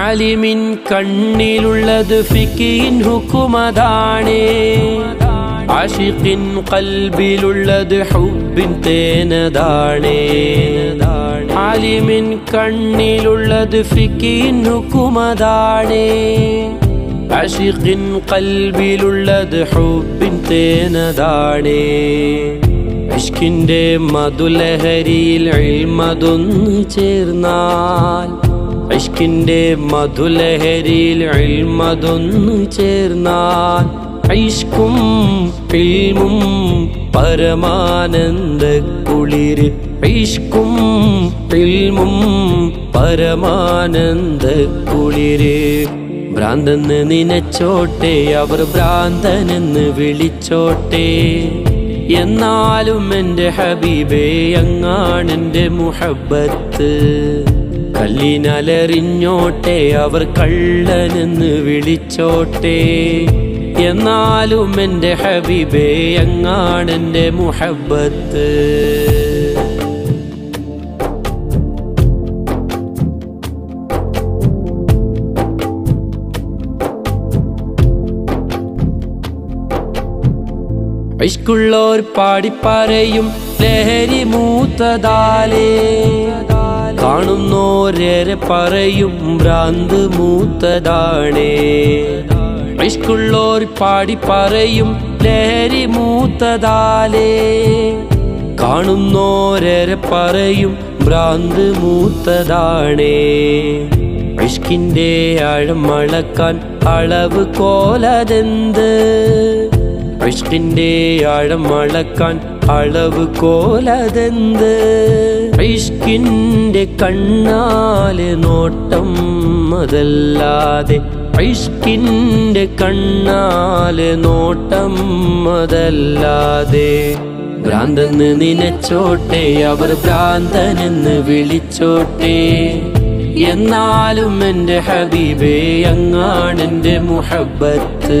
അലിമിൻ കണ്ണിലുള്ളത് ഫിക്കിൻ ഹുക്കുമതാണേ. ആഷിഖിൻ കൽബിലുള്ളത് ഹുബിൻ തേനതാണേ. ആലിമിൻ കണ്ണിലുള്ളത് ഫിക്കിൻ ഹുക്കുമതാണേ. ആഷിഖിൻ കൽബിലുള്ളത് ഹുബിൻ തേനതാണേ. ഇഷ്കിന്റെ മധുലഹരിയിൽ ഇൽമതൊന്നു ചേർന്നാൽ ഇഷ്കിന്റെ മധുലഹരിയിൽ ഇൽമതൊന്നു ചേർന്നാൽ ഐഷ്കും പിൽമും പരമാനന്ദ കുളിര്. ഐഷ്കും പിൽമും പരമാനന്ദ കുളിര്. ഭ്രാന്തെന്ന് നിനച്ചോട്ടെ അവർ ഭ്രാന്തനെന്ന് വിളിച്ചോട്ടെ. എന്നാലും എന്റെ ഹബീബേ അങ്ങാണെന്റെ മുഹബത്ത് കല്ലിനലറിഞ്ഞോട്ടെ അവർ കള്ളനെന്ന് വിളിച്ചോട്ടെ. എന്നാലും എന്റെ ഹബിബേ അങ്ങാണെന്റെ മുഹബത്ത് ഐഷ്കുള്ളോർ പാടിപ്പറയും ലഹരി മൂത്തതാലേ. കാണുന്നോരേറെ പറയും ഭ്രാന്ത് മൂത്തതാണേ. പാടി പറയും ലഹരി മൂത്തതാലേ. കാണുന്നോരേറെ പറയും ഭ്രാന്ത് മൂത്തതാണേ. ഇഷ്കിന്റെ ആഴം അളക്കാൻ അളവ് കോലതെന്ത്? ഇഷ്കിന്റെ ആഴം അളക്കാൻ അളവ് കോലതെന്ത്? ഐഷ്കിന്റെ കണ്ണാൽ നോട്ടം അതല്ലാതെ ഐഷ്കിന്റെ കണ്ണാൽ നോട്ടം അതല്ലാതെ ഭ്രാന്തെന്ന് നിനച്ചോട്ടെ അവർ ഭ്രാന്തനെന്ന് വിളിച്ചോട്ടെ. എന്നാലും എന്റെ ഹബീബേ അങ്ങാണെന്റെ മുഹബത്ത്